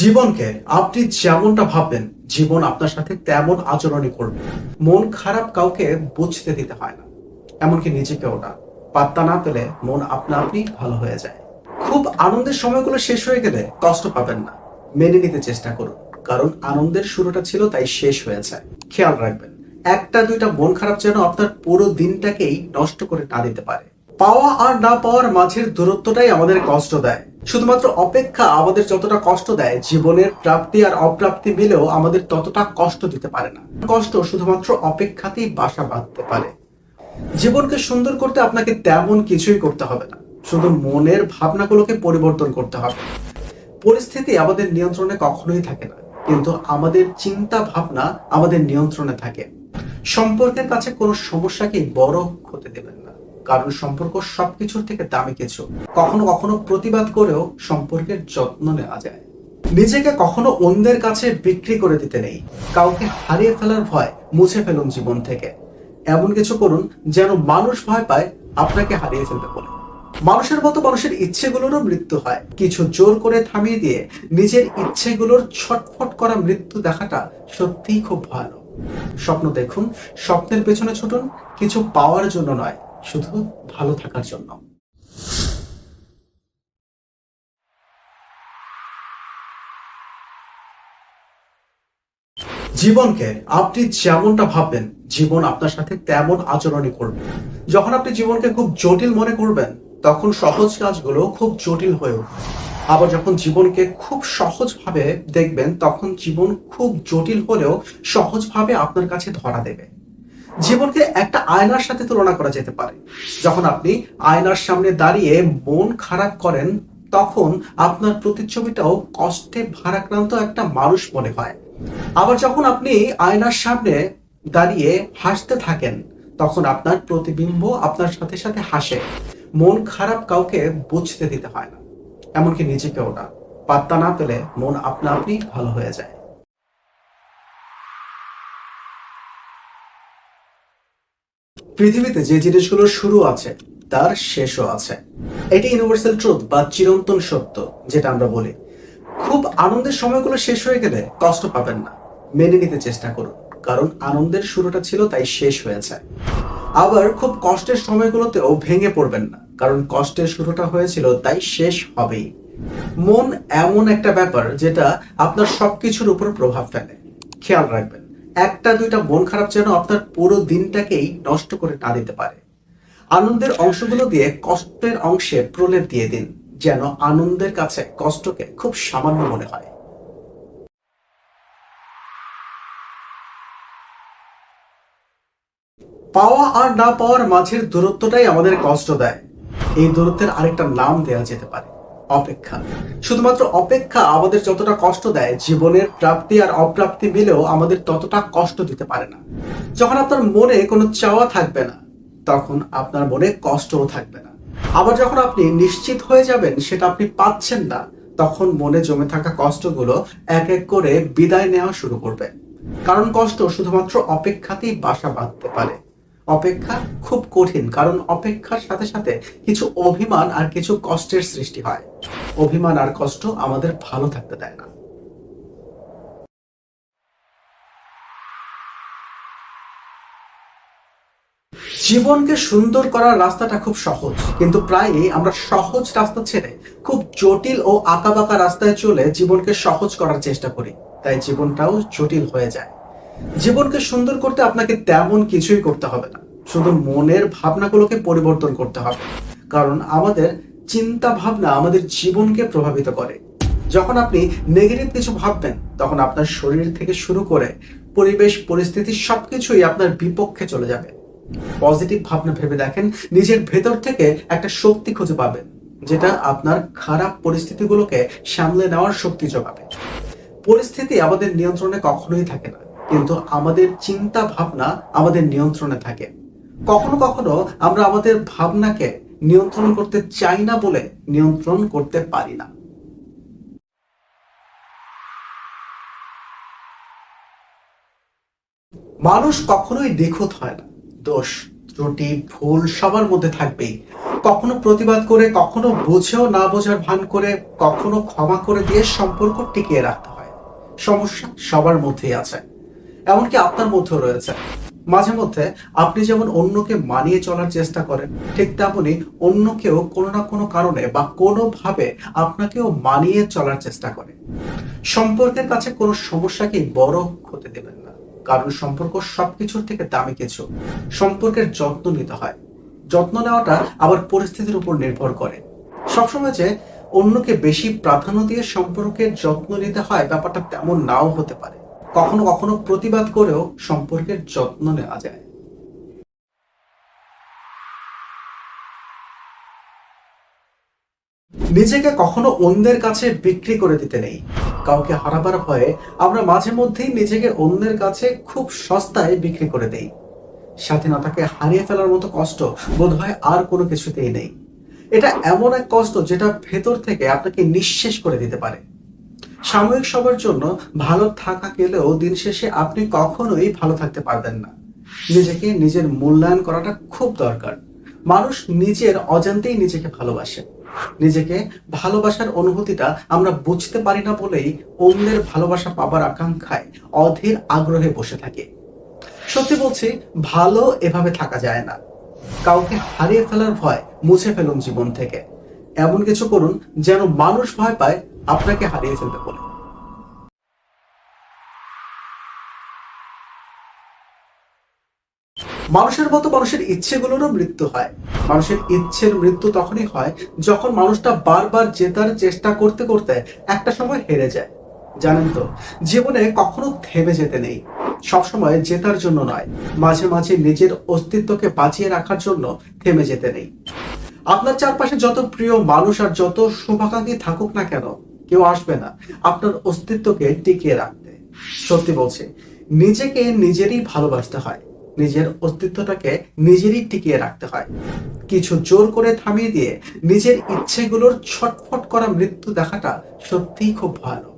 জীবনকে আপনি যেমনটা ভাববেন, জীবন আপনার সাথে তেমন আচরণই করবে। মন খারাপ কাউকে বুঝতে দিতে হয় না, এমনকি নিজেকেও না। পাত্তা না পেলে মন আপনা আপনি ভালো হয়ে যায়। খুব আনন্দের সময়গুলো শেষ হয়ে গেলে কষ্ট পাবেন না। মেনে নিতে চেষ্টা করুন, কারণ আনন্দের শুরুটা ছিল তাই শেষ হয়েছে খেয়াল রাখবেন, একটা দুইটা মন খারাপ যেন আপনার পুরো দিনটাকেই নষ্ট করে না দিতে পারে। পাওয়া আর না পাওয়ার মাঝের দূরত্বটাই আমাদের কষ্ট দেয়। শুধুমাত্র অপেক্ষা আমাদের যতটা কষ্ট দেয়, জীবনের প্রাপ্তি আর অপ্রাপ্তি মিলেও আমাদের ততটা কষ্ট দিতে পারে না। কষ্ট শুধুমাত্র অপেক্ষাতেই বাসা বাঁধতে পারে। জীবনকে সুন্দর করতে আপনাকে তেমন কিছুই করতে হবে না। শুধু মনের ভাবনাগুলোকে পরিবর্তন করতে হবে। পরিস্থিতি আমাদের নিয়ন্ত্রণে কখনোই থাকে না, কিন্তু আমাদের চিন্তা ভাবনা আমাদের নিয়ন্ত্রণে থাকে। সম্পর্কের কাছে কোনো সমস্যাকে বড় হতে দেবেন না। কারণ সম্পর্ক সবকিছুর থেকে দামি কিছু। কখনো কখনো প্রতিবাদ করেও সম্পর্কের যত্ন নেওয়া যায়। নিজেকে কখনো অন্যের কাছে বিক্রি করে দিতে নেই। কাউকে হারিয়ে ফেলার ভয় মুছে ফেলুন জীবন থেকে। এমন কিছু করুন যেন মানুষ ভয় পায় আপনাকে হারিয়ে ফেলবে বলে। মানুষের মতো মানুষের ইচ্ছেগুলোরও মৃত্যু হয়। কিছু জোর করে থামিয়ে দিয়ে নিজের ইচ্ছেগুলোর ছটফট করা মৃত্যু দেখাটা সত্যিই খুব ভয়ানক। স্বপ্ন দেখুন, স্বপ্নের পেছনে ছুটুন, কিছু পাওয়ার জন্য নয় শুধু ভালো থাকার জন্য। জীবনকে আপনি যেমনটা ভাববেন, জীবন আপনার সাথে তেমন আচরণই করবে। যখন আপনি জীবনকে খুব জটিল মনে করবেন, তখন সহজ কাজগুলো খুব জটিল হয়ে উঠবে আবার যখন জীবনকে খুব সহজভাবে দেখবেন, তখন জীবন খুব জটিল হলেও সহজভাবে আপনার কাছে ধরা দেবে। জীবনকে একটা আয়নার সাথে তুলনা করা যেতে পারে। যখন আপনি আয়নার সামনে দাঁড়িয়ে মন খারাপ করেন, তখন আপনার প্রতিচ্ছবিটাও কষ্টে ভারাক্রান্ত একটা মানুষ মনে হয়। আবার যখন আপনি আয়নার সামনে দাঁড়িয়ে হাসতে থাকেন, তখন আপনার প্রতিবিম্ব আপনার সাথে সাথে হাসে। মন খারাপ কাউকে বুঝতে দিতে হয় না, এমনকি নিজেকেও না। পাত্তা না পেলে মন আপনা আপনি ভালো হয়ে যায়। পৃথিবীতে যে জিনিসগুলোর শুরু আছে, তার শেষও আছে। এটি ইউনিভার্সাল ট্রুথ বা চিরন্তন সত্য, যেটা আমরা বলি। খুব আনন্দের সময়গুলো শেষ হয়ে গেলে কষ্ট পাবেন না। মেনে নিতে চেষ্টা করুন, কারণ আনন্দের শুরুটা ছিল, তাই শেষ হয়েছে। আবার খুব কষ্টের সময়গুলোতেও ভেঙে পড়বেন না, কারণ কষ্টের শুরুটা হয়েছিল, তাই শেষ হবেই। মন এমন একটা ব্যাপার, যেটা আপনার সবকিছুর উপর প্রভাব ফেলে। খেয়াল রাখবেন একটা দুইটা মন খারাপ যেন আপনার পুরো দিনটাকেই নষ্ট করে না দিতে পারে। আনন্দের অংশগুলো দিয়ে কষ্টের অংশে প্রলেপ দিয়ে দিন, যেন আনন্দের কাছে কষ্টকে খুব সামান্য মনে হয়। পাওয়া আর না পাওয়ার মাঝের দূরত্বটাই আমাদের কষ্ট দেয়। এই দূরত্বের আরেকটা নাম দেওয়া যেতে পারে। অপেক্ষা। শুধুমাত্র অপেক্ষা আমাদের যতটা কষ্ট দেয়, জীবনের প্রাপ্তি আর অপ্রাপ্তি মিলেও আমাদের ততটা কষ্ট দিতে পারে না। যখন আপনার মনে কোনো চাওয়া থাকবে না, তখন আপনার মনে কষ্টও থাকবে না। আবার যখন আপনি নিশ্চিত হয়ে যাবেন সেটা আপনি পাচ্ছেন না, তখন মনে জমে থাকা কষ্টগুলো এক এক করে বিদায় নেওয়া শুরু করবে। কারণ কষ্ট শুধুমাত্র অপেক্ষাতেই বাসা বাঁধতে পারে। অপেক্ষা খুব কঠিন, কারণ অপেক্ষার সাথে সাথে কিছু অভিমান আর কিছু কষ্টের সৃষ্টি হয়। অভিমান আর কষ্ট আমাদের ভালো থাকতে দেয় না। জীবনকে সুন্দর করার রাস্তাটা খুব সহজ, কিন্তু প্রায়ই আমরা সহজ রাস্তা ছেড়ে খুব জটিল ও আঁকাবাঁকা রাস্তায় চলে জীবনকে সহজ করার চেষ্টা করি, তাই জীবনটাও জটিল হয়ে যায়। জীবনকে সুন্দর করতে আপনাকে তেমন কিছুই করতে হবে না, শুধু মনের ভাবনাগুলোকে পরিবর্তন করতে হবে, কারণ আমাদের চিন্তা ভাবনা আমাদের জীবনকে প্রভাবিত করে। যখন আপনি নেগেটিভ কিছু ভাববেন, তখন আপনার শরীর থেকে শুরু করে পরিবেশ, পরিস্থিতি সবকিছুই আপনার বিপক্ষে চলে যাবে। পজিটিভ ভাবনা ভেবে দেখেন, নিজের ভেতর থেকে একটা শক্তি খুঁজে পাবেন, যেটা আপনার খারাপ পরিস্থিতিগুলোকে সামলে নেওয়ার শক্তি যোগাবে। পরিস্থিতি আমাদের নিয়ন্ত্রণে কখনোই থাকে না, কিন্তু আমাদের চিন্তা ভাবনা আমাদের নিয়ন্ত্রণে থাকে। কখনো কখনো আমরা আমাদের ভাবনাকে নিয়ন্ত্রণ করতে চাই না বলে নিয়ন্ত্রণ করতে পারি না। মানুষ কখনোই নিখুঁত হয় না। দোষ, ত্রুটি, ভুল সবার মধ্যে থাকবেই। কখনো প্রতিবাদ করে, কখনো বুঝেও না বোঝার ভান করে, কখনো ক্ষমা করে দিয়ে সম্পর্ক টিকিয়ে রাখতে হয়। সমস্যা সবার মধ্যেই আছে। এমনকি আপনার মধ্যেও রয়েছে। মাঝে মধ্যে আপনি যেমন অন্যকে মানিয়ে চলার চেষ্টা করেন, ঠিক তেমনি অন্য কেউ কোনো না কোনো কারণে বা কোনোভাবে আপনাকেও মানিয়ে চলার চেষ্টা করে। সম্পর্কের কাছে কোনো সমস্যাকেই বড় হতে দেবেন না। কারণ সম্পর্ক সবকিছুর থেকে দামি কিছু। সম্পর্কের যত্ন নিতে হয়। যত্ন নেওয়াটা আবার পরিস্থিতির উপর নির্ভর করে। সবসময় যে অন্যকে বেশি প্রাধান্য দিয়ে সম্পর্কের যত্ন নিতে হয় ব্যাপারটা তেমন নাও হতে পারে। কখনো কখনো প্রতিবাদ করেও সম্পর্কের যত্ন নেওয়া যায়। নিজেকে কখনো অন্যের কাছে বিক্রি করে দিতে নেই। কাউকে হারাবার ভয়ে আমরা মাঝে মধ্যেই নিজেকে অন্যের কাছে খুব সস্তায় বিক্রি করে দেই। স্বাধীনতাকে হারিয়ে ফেলার মতো কষ্ট বোধহয় আর কোনো কিছুতেই নেই। এটা এমন এক কষ্ট যেটা ভেতর থেকে আপনাকে নিঃশেষ করে দিতে পারে। সাময়িক সবার জন্য ভালো থাকা গেলেও দিন শেষে আপনি কখনোই ভালো থাকতে পারবেন না। নিজেকে নিজের মূল্যায়ন করাটা খুব দরকার। মানুষ নিজের অজান্তেই নিজেকে ভালোবাসে। নিজেকে ভালোবাসার অনুভূতিটা আমরা বুঝতে পারি না বলেই অন্যের ভালোবাসা পাবার আকাঙ্ক্ষায় অধীর আগ্রহে বসে থাকি। সত্যি বলছি, ভালো এভাবে থাকা যায় না। কাউকে হারিয়ে ফেলার ভয় মুছে ফেলুন জীবন থেকে। এমন কিছু করুন যেন মানুষ ভয় পায় আপনাকে হারিয়ে ফেলবে বলে। মানুষের মতো মানুষের ইচ্ছেগুলোরও মৃত্যু হয়। মানুষের ইচ্ছের মৃত্যু তখনই হয় যখন মানুষটা বারবার জেতার চেষ্টা করতে করতে একটা সময় হেরে যায়। জানেন তো, জীবনে কখনো থেমে যেতে নেই। সবসময় জেতার জন্য নয়, মাঝে মাঝে নিজের অস্তিত্বকে বাঁচিয়ে রাখার জন্য থেমে যেতে নেই। আপনার চারপাশে যত প্রিয় মানুষ আর যত শুভাকাঙ্ক্ষী থাকুক না কেন কেউ আসবে না। আপনার অস্তিত্বকে টিকিয়ে রাখতে। সত্যি বলছি, নিজেকে নিজেরই ভালোবাসতে হয়। নিজের অস্তিত্বটাকে নিজেরই টিকিয়ে রাখতে হয়। কিছু জোর করে থামিয়ে দিয়ে নিজের ইচ্ছেগুলোর ছটফট করা মৃত্যু দেখাটা সত্যিই খুব ভালো।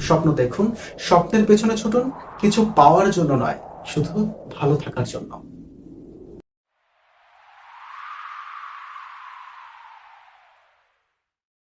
স্বপ্ন দেখুন, স্বপ্নের পেছনে ছুটুন, কিছু পাওয়ার জন্য নয়, শুধু ভালো থাকার জন্য।